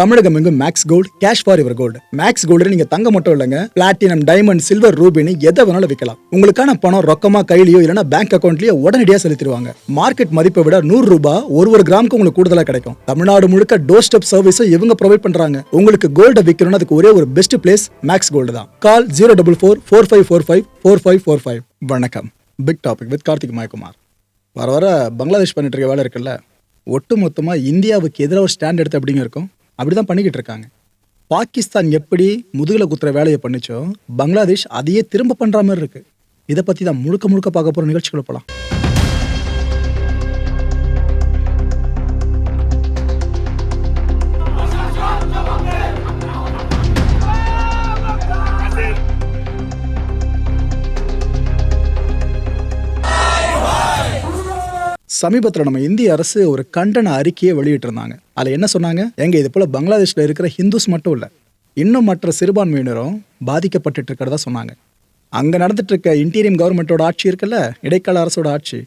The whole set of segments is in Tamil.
தமிழகம் எங்கும் மேக்ஸ் கோல்டு கேஷ் ஃபார் இவர் கோல்டு மேக்ஸ் கோல்டு நீங்க தங்க மட்டும் இல்லைங்க. பிளாட்டினம் டைமண்ட் சில்வர் ரூபினி எதை வேணாலும் விற்கலாம். உங்களுக்கான பணம் ரொக்கமா கையிலயோ இல்லைன்னா பேங்க் அக்கௌண்ட்லயோ உடனடியாக செலுத்திடுவாங்க. மார்க்கெட் மதிப்பை விட நூறு ரூபாய் ஒரு ஒரு கிராமுக்கு உங்களுக்கு கூடுதலா கிடைக்கும். தமிழ்நாடு முழுக்க டோர் ஸ்டெப் சர்வீஸும் இவங்க ப்ரொவைட் பண்றாங்க. உங்களுக்கு கோல்டை விற்கணும்னு அதுக்கு ஒரே ஒரு பெஸ்ட் பிளேஸ் மேக்ஸ் கோல்டு தான். Call zero double four four five four five four five four five வணக்கம். Big topic with Karthik Mayakumar வர வர பங்களாதேஷ் பண்ணிட்டு இருக்க வேலை இருக்குல்ல? ஒட்டு மொத்தமாக இந்தியாவுக்கு எதிராக ஒரு ஸ்டாண்ட் எடுத்து அப்படிங்க இருக்கும்? அப்படி தான் பண்ணிக்கிட்டு இருக்காங்க. பாகிஸ்தான் எப்படி முதுகில் குத்துற வேலையை பண்ணுச்சோ பங்களாதேஷ் அதையே திரும்ப பண்ணுற மாதிரி இருக்கு. இதை பற்றி தான் முழுக்க முழுக்க பார்க்க போகிற நிகழ்ச்சிகளை போகலாம் சமீபத்தில் நம்ம இந்திய அரசு ஒரு கண்டன அறிக்கையை வெளியிட்டிருந்தாங்க. அதில் என்ன சொன்னாங்க? எங்க இது போல் பங்களாதேஷில் இருக்கிற ஹிந்துஸ் மட்டும் இல்லை இன்னும் மற்ற சிறுபான்மையினரும் பாதிக்கப்பட்டுட்டு இருக்கிறதா சொன்னாங்க. அங்கே நடந்துட்டு இருக்க இன்டீரியம் கவர்மெண்ட்டோட ஆட்சி இருக்குல்ல இடைக்கால அரசோட ஆட்சி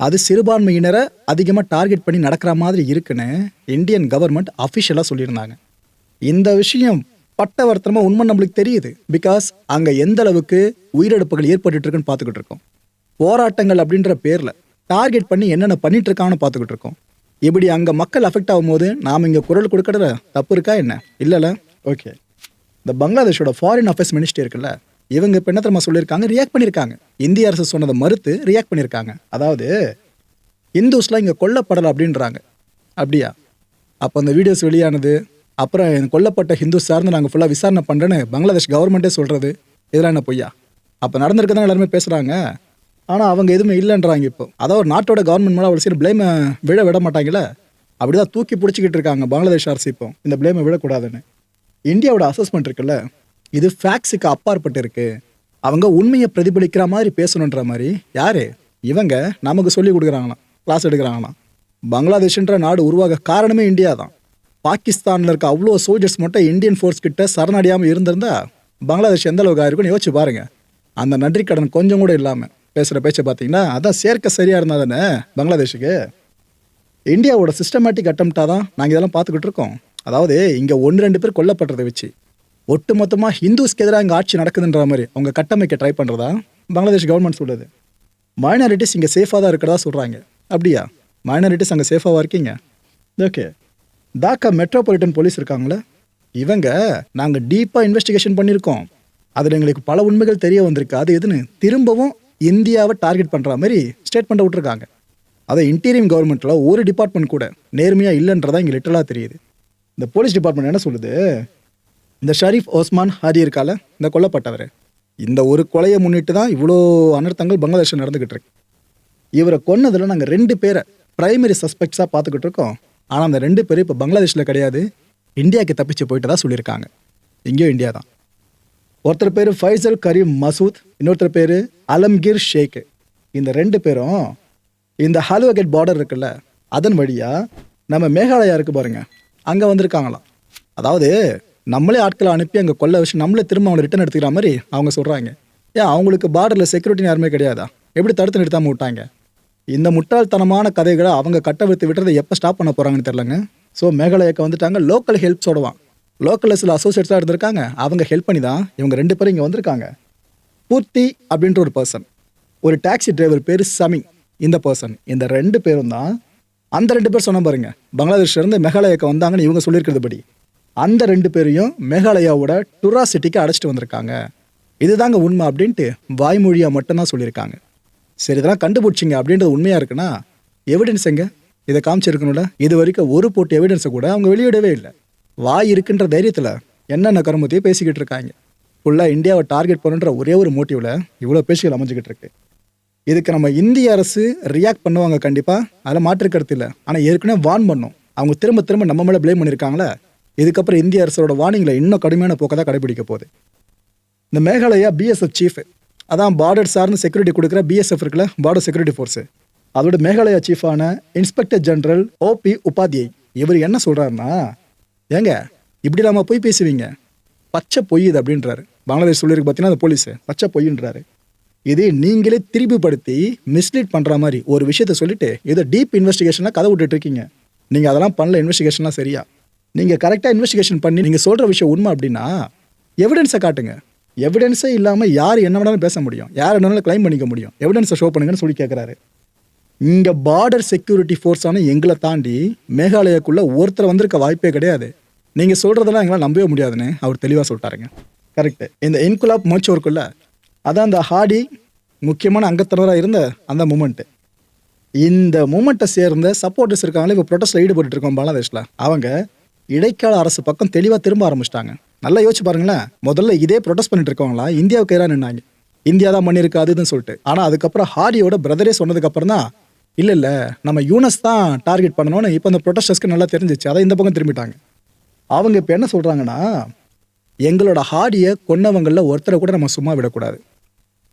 அது சிறுபான்மையினரை அதிகமாக டார்கெட் பண்ணி நடக்கிற மாதிரி இருக்குன்னு இந்தியன் கவர்மெண்ட் அஃபிஷியலாக சொல்லியிருந்தாங்க. இந்த விஷயம் பட்டவர்த்தனமாக உண்மை நம்மளுக்கு தெரியுது பிகாஸ் அங்கே எந்த அளவுக்கு உயிரிழப்புகள் ஏற்பட்டுட்டு இருக்குன்னு பார்த்துக்கிட்டு இருக்கோம். போராட்டங்கள் அப்படின்ற பேரில் டார்கெட் பண்ணி என்னென்ன பண்ணிட்டு இருக்கான்னு பார்த்துக்கிட்டு இருக்கோம் இப்படி அங்கே மக்கள் அஃபெக்ட் ஆகும்போது நாம் இங்கே குரல் கொடுக்கறதுல தப்பு இருக்கா என்ன? இல்லைல்ல? ஓகே இந்த பங்களாதேஷோட ஃபாரின் அஃபேர்ஸ் மினிஸ்ட்ரி இருக்குல்ல இவங்க இப்போ என்ன தெரியுமா சொல்லியிருக்காங்க? ரியாக்ட் பண்ணியிருக்காங்க. இந்திய அரசு சொன்னதை மறுத்து ரியாக்ட் பண்ணியிருக்காங்க. அதாவது இந்துஸ்லாம் இங்கே கொல்லப்படலை அப்படின்றாங்க. அப்படியா? அப்போ அந்த வீடியோஸ் வெளியானது அப்புறம் கொல்லப்பட்ட ஹிந்து சார்ந்து நாங்கள் ஃபுல்லாக விசாரணை பண்ணுறேன்னு பங்களாதேஷ் கவர்மெண்ட்டே சொல்கிறது இதெல்லாம் என்ன பொய்யா? அப்போ நடந்திருக்கதான் எல்லாருமே பேசுகிறாங்க ஆனால் அவங்க எதுவுமே இல்லைன்றாங்க இப்போ. அதாவது ஒரு நாட்டோட கவர்மெண்ட் மேலே அவ்வளோ சீக்கிரம் பிளேமை விழ விட மாட்டாங்கல்ல? அப்படிதான் தூக்கி பிடிச்சிக்கிட்டு இருக்காங்க பங்களாதேஷ் அரசு இப்போ. இந்த ப்ளேமை விடக்கூடாதுன்னு. இந்தியாவோட அசஸ்மெண்ட் இருக்குல்ல? இது ஃபேக்ஸுக்கு அப்பாற்பட்டு இருக்கு. அவங்க உண்மையை பிரதிபலிக்கிற மாதிரி பேசணுன்ற மாதிரி. யாரு? இவங்க நமக்கு சொல்லி கொடுக்குறாங்களாம். கிளாஸ் எடுக்கிறாங்களாம். பங்களாதேஷ்ன்ற நாடு உருவாக காரணமே இந்தியா தான். பாகிஸ்தானில் இருக்க அவ்வளோ சோல்ஜர்ஸ் மட்டும் இந்தியன் ஃபோர்ஸ் கிட்ட சரணடையாமல் இருந்திருந்தா பங்களாதேஷ் எந்த அளவுக்கு ஆயிருக்குன்னு யோசிச்சு பாருங்க. அந்த நன்றி கடன் கொஞ்சம் கூட இல்லாமல் பேசுகிற பேச்சை பார்த்தீங்கன்னா அதான் சேர்க்க சரியாக இருந்தா தானே பங்களாதேஷுக்கு. இந்தியாவோட சிஸ்டமேட்டிக் அட்டம்ப்டாக தான் நாங்கள் இதெல்லாம் பார்த்துக்கிட்டு இருக்கோம். அதாவது இங்கே ஒன்று ரெண்டு பேர் கொல்லப்படுறதை வச்சு ஒட்டு மொத்தமாக ஹிந்துஸ்க்கு எதிராக இங்கே ஆட்சி நடக்குதுன்ற மாதிரி அவங்க கட்டமைக்க ட்ரை பண்ணுறதா பங்களாதேஷ் கவர்மெண்ட் சொல்லுது. மைனாரிட்டிஸ் இங்கே சேஃபாக தான் இருக்கிறதா சொல்கிறாங்க அப்படியா? மைனாரிட்டிஸ் அங்கே சேஃபாக இருக்கீங்க? ஓகே டாக்கா மெட்ரோபாலிட்டன் போலீஸ் இருக்காங்களே இவங்க நாங்கள் டீப்பாக இன்வெஸ்டிகேஷன் பண்ணியிருக்கோம். அதில் எங்களுக்கு பல உண்மைகள் தெரிய வந்திருக்கு. அது எதுன்னு? திரும்பவும் இந்தியாவை டார்கெட் பண்ணுற மாதிரி ஸ்டேட்மெண்ட்டை விட்டுருக்காங்க. அதை இன்டீரியம் கவர்மெண்ட்டில் ஒரு டிபார்ட்மெண்ட் கூட நேர்மையாக இல்லைன்றதான் இங்கே லிட்டலாக தெரியுது. இந்த போலீஸ் டிபார்ட்மெண்ட் என்ன சொல்லுது? இந்த ஷரீஃப் ஓஸ்மான் ஹாரி இருக்கால இந்த கொல்லப்பட்டவர். இந்த ஒரு கொலையை முன்னிட்டு தான் இவ்வளோ அனர்த்தங்கள் பங்களாதேஷில் நடந்துக்கிட்டு இருக்கு. இவரை கொன்னதில் நாங்கள் ரெண்டு பேரை பிரைமரி சஸ்பெக்ட்ஸாக பார்த்துக்கிட்டு இருக்கோம். ஆனால் அந்த ரெண்டு பேரும் இப்போ பங்களாதேஷில் கிடையாது. இந்தியாவுக்கு தப்பிச்சு போயிட்டு தான் சொல்லியிருக்காங்க. இங்கேயும் இந்தியா தான் ஒருத்தர் பேர் ஃபைசல் கரீம் மசூத் இன்னொருத்தர் பேர் அலம்கீர் ஷேக் இந்த ரெண்டு பேரும் இந்த ஹாலுவகேட் பார்டர் இருக்குல்ல அதன் வழியாக நம்ம மேகாலயா இருக்கு பாருங்க. அங்கே வந்திருக்காங்களாம். அதாவது நம்மளே ஆட்களை அனுப்பி அங்கே கொள்ள வச்சு நம்மளே திரும்ப அவங்களை ரிட்டர்ன் எடுத்துக்கிற மாதிரி அவங்க சொல்கிறாங்க ஏன் அவங்களுக்கு பார்டரில் செக்யூரிட்டி யாருமே கிடையாதா? எப்படி தடுத்து நிறுத்தாமல் விட்டாங்க? இந்த முட்டாள்தனமான கதைகளை அவங்க கட்டவிழ்த்து விட்டுறதை எப்போ ஸ்டாப் பண்ண போகிறாங்கன்னு தெரிலங்க ஸோ மேகாலயாவுக்கு வந்துட்டாங்க லோக்கல் ஹெல்ப் சொல்லுவான் லோக்கலில் சில அசோசியேட்ஸாக இருந்திருக்காங்க. அவங்க ஹெல்ப் பண்ணி தான் இவங்க ரெண்டு பேரும் இங்கே வந்திருக்காங்க. பூர்த்தி அப்படின்ற ஒரு பர்சன் ஒரு டாக்ஸி டிரைவர் பேர் சமி. இந்த பர்சன் இந்த ரெண்டு பேரும் தான் அந்த ரெண்டு பேர் சொன்ன பாருங்க. பங்களாதேஷ்லேருந்து மேகாலயாவுக்கு வந்தாங்கன்னு இவங்க சொல்லியிருக்கிறது படி. அந்த ரெண்டு பேரையும் மேகாலயாவோட டுரா சிட்டிக்கு அழைச்சிட்டு வந்திருக்காங்க. இதுதாங்க உண்மை அப்படின்ட்டு வாய்மொழியாக மட்டும்தான் சொல்லியிருக்காங்க. சரி இதெல்லாம் கண்டுபிடிச்சிங்க அப்படின்றது உண்மையாக இருக்குன்னா எவிடன்ஸ் எங்க? இதை காமிச்சிருக்கணும்ல. இது வரைக்கும் ஒரு போட்டு எவிடன்ஸை கூட அவங்க வெளியிடவே இல்லை. வாய் இருக்குன்ற தைரியத்தில் என்னென்ன கருமத்தையும் பேசிக்கிட்டு இருக்காங்க. ஃபுல்லாக இந்தியாவை டார்கெட் பண்ணுன்ற ஒரே ஒரு மோட்டிவில் இவ்வளோ பேச்சுகள் அமைஞ்சிக்கிட்டு இருக்கு. இதுக்கு நம்ம இந்திய அரசு ரியாக்ட் பண்ணுவாங்க கண்டிப்பாக அதில் மாற்று கருத்து இல்லை. ஆனால் ஏற்கனவே வார்ன் பண்ணோம். அவங்க திரும்ப திரும்ப நம்ம மேலே ப்ளேம் பண்ணியிருக்காங்களே இதுக்கப்புறம் இந்திய அரசோட வார்னிங்கில் இன்னும் கடுமையான போக்கை தான் கடைபிடிக்க போகுது. இந்த மேகாலயா பிஎஸ்எஃப் சீஃப் அதான் பார்டர் சார்ந்து செக்யூரிட்டி கொடுக்குற பிஎஸ்எஃப் இருக்குல்ல பார்டர் செக்யூரிட்டி ஃபோர்ஸு அதோட Meghalaya சீஃபான inspector general O P Upadhyay இவர் என்ன சொல்கிறாருன்னா ஏங்க இப்படி நாம போய் பேசுவீங்க? பச்சை பொய் இது அப்படின்றாரு. பங்களாதேஷ் சொல்லியிருக்கு பார்த்தீங்கன்னா அந்த போலீஸு? பச்சை பொய்ன்றாரு. இது நீங்களே திருப்பிப்படுத்தி மிஸ்லீட் பண்ணுற மாதிரி ஒரு விஷயத்த சொல்லிட்டு இதை டீப் இன்வெஸ்டிகேஷனாக கதை விட்டுட்டு இருக்கீங்க. நீங்கள் அதெல்லாம் பண்ணல இன்வெஸ்டிகேஷன்லாம் சரியா? நீங்கள் கரெக்டாக இன்வெஸ்டிகேஷன் பண்ணி நீங்கள் சொல்கிற விஷயம் உண்மை அப்படின்னா எவிடன்ஸை காட்டுங்க. எவிடன்ஸே இல்லாமல் யார் என்ன வேணாலும் பேச முடியும். யார் என்ன வேணாலும் க்ளைம் பண்ணிக்க முடியும். எவிடன்ஸை ஷோ பண்ணுங்கன்னு சொல்லி கேட்குறாரு இங்கே பார்டர் செக்யூரிட்டி ஃபோர்ஸான எங்களை தாண்டி மேகாலயாக்குள்ளே ஒருத்தர் வந்திருக்க வாய்ப்பே கிடையாது. நீங்கள் சொல்கிறதெல்லாம் எங்களால் நம்பவே முடியாதுன்னு அவர் தெளிவாக சொல்லிட்டாருங்க. கரெக்டு இந்த இன்குலாப் மோச்சோருக்குள்ள அதான் அந்த ஹாடி முக்கியமான அங்கத்தினராக இருந்த அந்த மூமெண்ட்டு இந்த மூமெண்ட்டை சேர்ந்த சப்போர்ட்டர்ஸ் இருக்காங்களே இப்போ ப்ரொட்டஸ்ட்டில் ஈடுபட்டு இருக்கோம் பங்களாதேஷில் அவங்க இடைக்கால அரசு பக்கம் தெளிவாக திரும்ப ஆரம்பிச்சிட்டாங்க. நல்லா யோசிச்சு பாருங்களேன். முதல்ல இதே ப்ரொடெஸ்ட் பண்ணிட்டு இருக்கவங்களா? இந்தியாவுக்கு எதிராக நின்னாங்க. இந்தியா தான் பண்ணியிருக்காதுன்னு சொல்லிட்டு. ஆனால் அதுக்கப்புறம் ஹாடியோட பிரதரே சொன்னதுக்கப்புறம் தான் இல்லை இல்லை. நம்ம யூனஸ் தான் டார்கெட் பண்ணணும்னு இப்போ அந்த ப்ரொட்டஸ்டர்ஸ்க்கு நல்லா தெரிஞ்சிச்சு. அதை இந்த பக்கம் திரும்பிட்டாங்க. அவங்க இப்போ என்ன சொல்கிறாங்கன்னா எங்களோட ஹாடியை கொன்னவங்களில் ஒருத்தரை கூட நம்ம சும்மா விடக்கூடாது.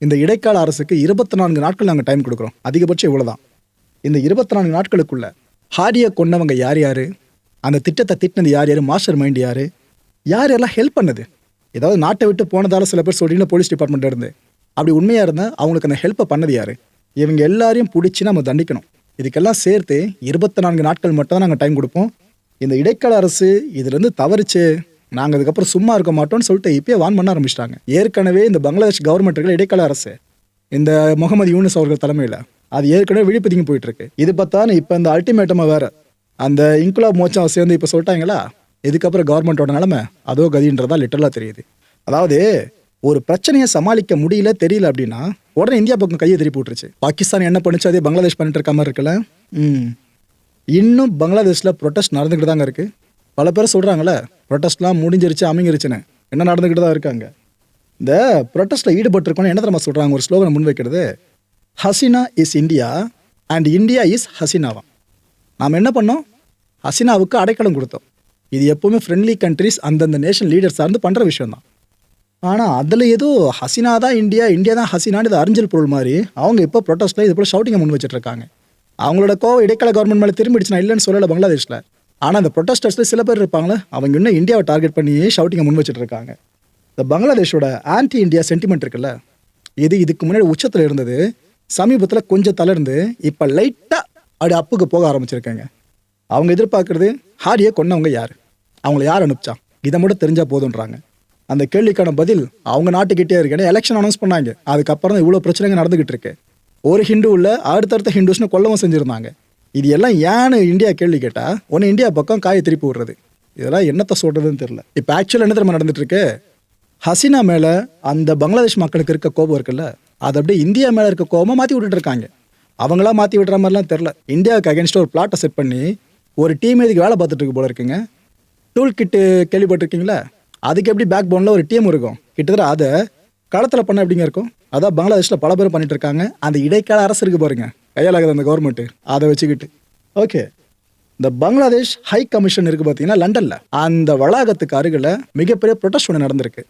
இந்த இடைக்கால அரசுக்கு இருபத்தி நான்கு நாட்கள் நாங்கள் டைம் கொடுக்குறோம். அதிகபட்சம் இவ்வளோதான் இந்த இருபத்தி நான்கு நாட்களுக்குள்ள ஹாடியை கொன்னவங்க யார் யார்? அந்த திட்டத்தை திட்டினது யார் யார்? மாஸ்டர் மைண்ட் யார்? யார் யாரெல்லாம் ஹெல்ப் பண்ணது? ஏதாவது நாட்டை விட்டு போனதால சில பேர் சொல்கிறீங்கன்னா போலீஸ் டிபார்ட்மெண்ட் இருந்து. அப்படி உண்மையாக இருந்தால் அவங்களுக்கு அந்த ஹெல்ப்பை பண்ணது யார்? இவங்க எல்லாரையும் பிடிச்சி நம்ம தண்டிக்கணும். இதுக்கெல்லாம் சேர்த்து இருபத்தி நான்கு நாட்கள் மட்டும் தான் நாங்கள் டைம் கொடுப்போம். இந்த இடைக்கால அரசு இதுலேருந்து தவறிச்சு நாங்கள் அதுக்கப்புறம் சும்மா இருக்க மாட்டோம்னு சொல்லிட்டு இப்பயே வான் பண்ண ஆரம்பிச்சிட்டாங்க. ஏற்கனவே இந்த பங்களாதேஷ் கவர்மெண்ட் இருக்கிற இடைக்கால அரசு இந்த முகமது யூனிஸ் அவர்கள் தலைமையில் அது ஏற்கனவே விழிப்புதிங்க போயிட்டு இருக்கு இது பார்த்தா இப்போ இந்த அல்டிமேட்டமாக வேற. அந்த இன்குலாப் மோச்சம் சேர்ந்து இப்போ சொல்லிட்டாங்களா? இதுக்கப்புறம் கவர்மெண்ட்டோட நிலமை அதோ கதின்றதா லிட்டரலாக தெரியுது. அதாவது ஒரு பிரச்சனையை சமாளிக்க முடியல தெரியல அப்படின்னா உடனே இந்தியா பக்கம் கையை திருப்பி விட்டுருச்சு. பாகிஸ்தான் என்ன பண்ணுச்சு? அதே பங்களாதேஷ் பண்ணிட்டு இருக்க மாதிரி இருக்குல்ல? ம். இன்னும் பங்களாதேஷில் ப்ரொட்டஸ்ட் நடந்துக்கிட்டு தாங்க இருக்குது பல பேர் சொல்கிறாங்களே ப்ரொட்டஸ்ட்லாம் முடிஞ்சிருச்சு அமைஞ்சிருச்சுன்னு. என்ன நடந்துக்கிட்டு தான் இருக்காங்க? இந்த ப்ரொட்டஸ்ட்டில் ஈடுபட்டிருக்கோன்னு என்ன தரமா சொல்கிறாங்க ஒரு ஸ்லோகனை முன்வைக்கிறது. Hasina is India and India is ஹசினாவா? நாம் என்ன பண்ணோம்? ஹசினாவுக்கு அடைக்கலம் கொடுத்தோம். இது எப்போவுமே ஃப்ரெண்ட்லி கண்ட்ரிஸ் அந்தந்த நேஷன் லீடர் சார்ந்து பண்ணுற விஷயம் தான் ஆனால் அதில் ஏதோ ஹசினா தான் இந்தியா இந்தியா தான் ஹசினான்னு இது அறிஞ்சல் பொருள் மாதிரி. அவங்க இப்போ ப்ரொட்டஸ்ட்டில் இது போல் ஷவுட்டிங்கை முன் வச்சுட்ருக்காங்க அவங்களோட கோவம் இடைக்கால கவர்மெண்ட் மேலே திரும்பிடுச்சுனா இல்லைன்னு சொல்லலை பங்களாதேஷில். ஆனால் அந்த ப்ரொட்டஸ்டர்ஸில் சில பேர் இருப்பாங்களே அவங்க இன்னும் இந்தியாவை டார்கெட் பண்ணி ஷவுட்டிங்கை முன் வச்சுட்ருக்காங்க இந்த பங்களாதேஷோட ஆன்டி இந்தியா சென்டிமெண்ட் இருக்குல்ல இது இதுக்கு முன்னாடி உச்சத்தில் இருந்தது சமீபத்தில் கொஞ்சம் தளர்ந்து இப்போ லைட்டாக அப்படி அப்புக்கு போக ஆரம்பிச்சிருக்காங்க. அவங்க எதிர்பார்க்குறது ஹாரியை கொன்னவங்க யார்? அவங்கள யார் அனுப்பிச்சா? இதை மட்டும் தெரிஞ்சால் போதுன்றாங்க அந்த கேள்விக்கான பதில் அவங்க நாட்டுக்கிட்டே இருக்கு. ஏன்னா எலெக்ஷன் அனௌன்ஸ் பண்ணாங்க. அதுக்கப்புறம் இவ்வளோ பிரச்சனைங்க நடந்துகிட்டு இருக்கு ஒரு ஹிந்து உள்ள அடுத்தடுத்த ஹிந்துஸ்னு கொல்லவும் செஞ்சுருந்தாங்க. இது எல்லாம் ஏன்னு இந்தியா கேள்வி கேட்டால் ஒன்று இந்தியா பக்கம் காயை திருப்பி விடுறது. இதெல்லாம் என்னத்த சொல்கிறதுன்னு தெரில இப்போ ஆக்சுவலாக என்ன தெரியுமா நடந்துட்டு இருக்கு ஹசீனா மேலே அந்த பங்களாதேஷ் மக்களுக்கு இருக்க கோபம் இருக்குல்ல அது அப்படியே இந்தியா மேலே இருக்க கோபமாக மாற்றி விட்டுட்டு இருக்காங்க அவங்களா மாற்றி விடுற மாதிரிலாம் தெரில இந்தியாவுக்கு அகேன்ஸ்டாக ஒரு பிளாட்டை செட் பண்ணி ஒரு டீம் இதுக்கு வேலை பார்த்துட்டு இருக்கு போல இருக்குங்க. டூல் கிட்டு கேள்விப்பட்டிருக்கீங்களா? அதுக்கு எப்படி பேக் போனில் ஒரு டீம் இருக்கும்? கிட்டத்தட்ட அதை களத்தில் பண்ண எப்படிங்க இருக்கும்? அதான் பங்களாதேஷில் பல பேர் பண்ணிட்டு இருக்காங்க. அந்த இடைக்கால அரசு இருக்கு பாருங்க. கையாளாகுது அந்த கவர்மெண்ட்டு அதை வச்சுக்கிட்டு. ஓகே இந்த பங்களாதேஷ் ஹை கமிஷன் இருக்கு பார்த்தீங்கன்னா லண்டனில். அந்த வளாகத்துக்கு அருகில் மிகப்பெரிய ப்ரொட்டஸ்ட் ஒன்று நடந்திருக்கு.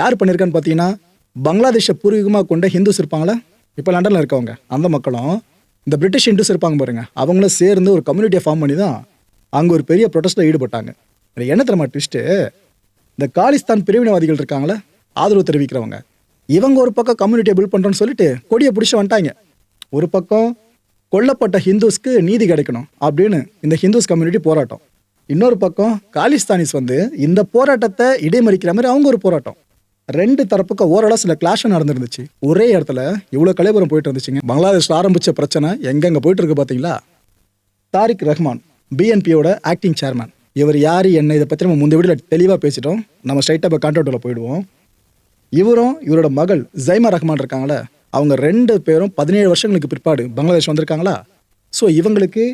யார் பண்ணியிருக்கான்னு பார்த்தீங்கன்னா பங்களாதேஷை பூர்வீகமாக கொண்ட ஹிந்துஸ் இருப்பாங்களா? இப்போ லண்டனில் இருக்கவங்க. அந்த மக்களும் இந்த பிரிட்டிஷ் ஹிந்துஸ் இருப்பாங்க பாருங்கள் அவங்களும் சேர்ந்து ஒரு கம்யூனிட்டியை ஃபார்ம் பண்ணி தான் அங்கே ஒரு பெரிய ப்ரொட்டஸ்ட்டில் ஈடுபட்டாங்க. என்ன தரமா ட்விஸ்ட்டு இந்த காலிஸ்தான் பிரிவினைவாதிகள் இருக்காங்களே ஆதரவு தெரிவிக்கிறவங்க. இவங்க ஒரு பக்கம் கம்யூனிட்டியை பில்ட் பண்ணுறோன்னு சொல்லிட்டு கொடியை பிடிச்சி வந்துட்டாங்க. ஒரு பக்கம் கொல்லப்பட்ட ஹிந்துஸ்க்கு நீதி கிடைக்கணும் அப்படின்னு இந்த ஹிந்துஸ் கம்யூனிட்டி போராட்டம். இன்னொரு பக்கம் காலிஸ்தானிஸ் வந்து இந்த போராட்டத்தை இடைமறிக்கிற மாதிரி அவங்க ஒரு போராட்டம். ரெண்டு தரப்புக்கு ஓரளவு சில கிளாஷும் நடந்துருந்துச்சு. ஒரே இடத்துல இவ்வளோ கலைபுரம் போயிட்டு இருந்துச்சுங்க பங்களாதேஷில் ஆரம்பித்த பிரச்சனை எங்கெங்கே போயிட்டு இருக்கு பார்த்தீங்களா தாரிக் ரஹ்மான் பிஎன்பியோட ஆக்டிங் சேர்மேன் இவர் யார் என்ன இதை பற்றி நம்ம முந்தைய வீடியோவில் தெளிவாக பேசிட்டோம். நம்ம ஸ்ட்ரைட்டாக இப்போ கான்ட்ராக்டில் போயிடுவோம். இவரும் இவரோட மகள் ஜைமா ரஹ்மான் இருக்காங்களே அவங்க ரெண்டு பேரும் பதினேழு வருஷங்களுக்கு பிற்பாடு பங்களாதேஷ் வந்திருக்காங்களா? ஸோ இவங்களுக்கு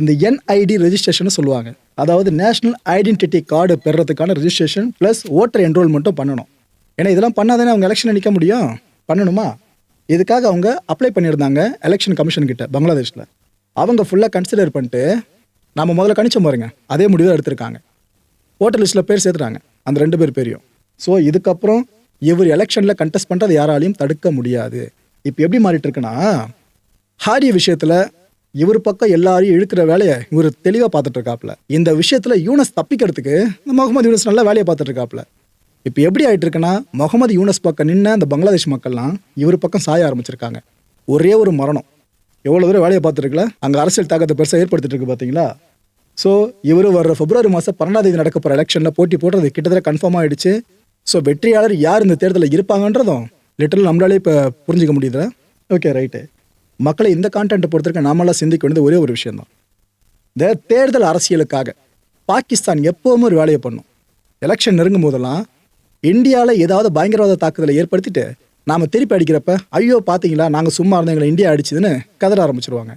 இந்த என்ஐடி ரெஜிஸ்ட்ரேஷன் சொல்லுவாங்க. அதாவது நேஷனல் ஐடென்டிட்டி கார்டு பெறுறதுக்கான ரெஜிஸ்ட்ரேஷன் ப்ளஸ் ஓட்டர் என்ரோல்மெண்ட்டும் பண்ணணும். ஏன்னா இதெல்லாம் பண்ணாதானே அவங்க எலெக்ஷனில் நிற்க முடியும்? பண்ணணுமா? இதுக்காக அவங்க அப்ளை பண்ணியிருந்தாங்க எலெக்ஷன் கமிஷன் கிட்ட பங்களாதேஷில். அவங்க ஃபுல்லாக கன்சிடர் பண்ணிட்டு நம்ம முதல்ல கணிச்சோம் பாருங்க. அதே முடிவு எடுத்திருக்காங்க. ஓட்டர் லிஸ்ட்டில் பேர் சேர்த்துட்டாங்க. அந்த ரெண்டு பேர் பேரையும். ஸோ இதுக்கப்புறம் இவர் எலெக்ஷனில் கண்டெஸ்ட் பண்ணுறது யாராலையும் தடுக்க முடியாது. இப்போ எப்படி மாறிட்டு இருக்குன்னா ஹாரி விஷயத்தில் இவர் பக்கம் எல்லாரையும் இழுக்கிற வேலையை இவர் தெளிவாக பார்த்துட்டு இருக்காப்புல இந்த விஷயத்தில் யூனஸ் தப்பிக்கிறதுக்கு இந்த முகமது யூனஸ் நல்லா வேலையை பார்த்துட்டு இருக்காப்புல இப்போ எப்படி ஆயிட்டு இருக்குன்னா முகமது யூனஸ் பக்கம் நின்று அந்த பங்களாதேஷ் மக்கள்லாம் இவர் பக்கம் சாய ஆரம்பிச்சிருக்காங்க. ஒரே ஒரு மரணம். எவ்வளோ தூரம் வேலையை பார்த்துருக்கல? அங்கே அரசியல் தாக்கத்தை பெருசாக ஏற்படுத்திட்டு இருக்கு பார்த்தீங்களா ஸோ இவர் வர்ற பிப்ரவரி மாதம் பன்னெண்டாம் தேதி நடக்க போகிற எலெக்ஷனில் போட்டி போடுறது கிட்டத்தட்ட கன்ஃபார்ம் ஆயிடுச்சு. ஸோ வெற்றியாளர் யார் இந்த தேர்தலில் இருப்பாங்கன்றதும் லிட்டரல் நம்மளாலே இப்போ புரிஞ்சுக்க முடியுது ஓகே ரைட்டு மக்களை இந்த கான்டென்ட்டை பொறுத்தவரைக்கும் நாமெல்லாம் சிந்திக்க வேண்டியது ஒரே ஒரு விஷயந்தான் இந்த தேர்தல் அரசியலுக்காக பாகிஸ்தான் எப்போவுமே ஒரு வேலையை பண்ணும். எலெக்ஷன் நெருங்கும் போதெல்லாம் இந்தியாவில் ஏதாவது பயங்கரவாத தாக்குதலை ஏற்படுத்திட்டு நாம் திருப்பி அடிக்கிறப்ப ஐயோ பார்த்தீங்களா நாங்கள் சும்மா இருந்தோம் எங்களை இந்தியா அடிச்சுதுன்னு கதற ஆரம்பிச்சிருவாங்க.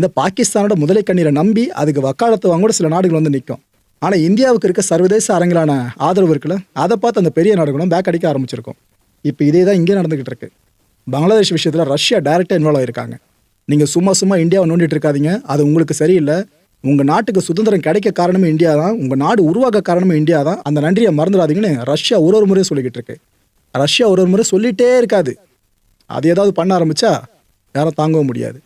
இந்த பாகிஸ்தானோட முதலை கண்ணீரை நம்பி அதுக்கு வக்காலத்து வாங்க கூட சில நாடுகள் வந்து நிற்கும் ஆனால் இந்தியாவுக்கு இருக்க சர்வதேச அரங்கிலான ஆதரவு இருக்குல்ல அதை பார்த்து அந்த பெரிய நாடுகளும் பேக் அடிக்க ஆரம்பிச்சிருக்கும். இப்போ இதே தான் இங்கே நடந்துகிட்டு இருக்கு. பங்களாதேஷ் விஷயத்தில் ரஷ்யா டைரெக்டாக இன்வால்வ் ஆயிருக்காங்க. நீங்கள் சும்மா சும்மா இந்தியாவை நோண்டிட்டு இருக்காதீங்க அது உங்களுக்கு சரியில்லை. உங்கள் நாட்டுக்கு சுதந்திரம் கிடைக்க காரணமே இந்தியா தான் உங்கள் நாடு உருவாக்க காரணமே இந்தியா தான். அந்த நன்றியை மறந்துடாதீங்கன்னு ரஷ்யா ஒரு ஒரு முறையும் சொல்லிக்கிட்டு இருக்கு. ரஷ்யா ஒரு ஒரு முறை சொல்லிட்டே இருக்காது. அது ஏதாவது பண்ண ஆரம்பிச்சா யாரும் தாங்கவும் முடியாது.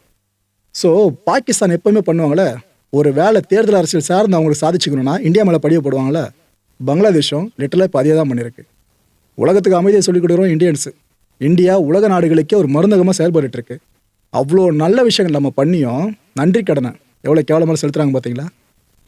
ஸோ பாகிஸ்தான் எப்போவுமே பண்ணுவாங்களே ஒரு வேலை தேர்தல் அரசியல் சார்ந்து அவங்களுக்கு சாதிச்சுக்கணும்னா இந்தியா மேலே படிய போடுவாங்களே பங்களாதேஷும் லிட்டலாக இப்போ அதே தான் பண்ணியிருக்கு. உலகத்துக்கு அமைதியை சொல்லிக் கொடுக்குறோம் இந்தியன்ஸு. இந்தியா உலக நாடுகளுக்கே ஒரு மருந்தகமாக செயல்பட்டு இருக்கு. அவ்வளோ நல்ல விஷயங்கள் நம்ம பண்ணியும் நன்றி கடனை. எவ்வளோ கேவலமாக செலுத்துகிறாங்க பார்த்தீங்களா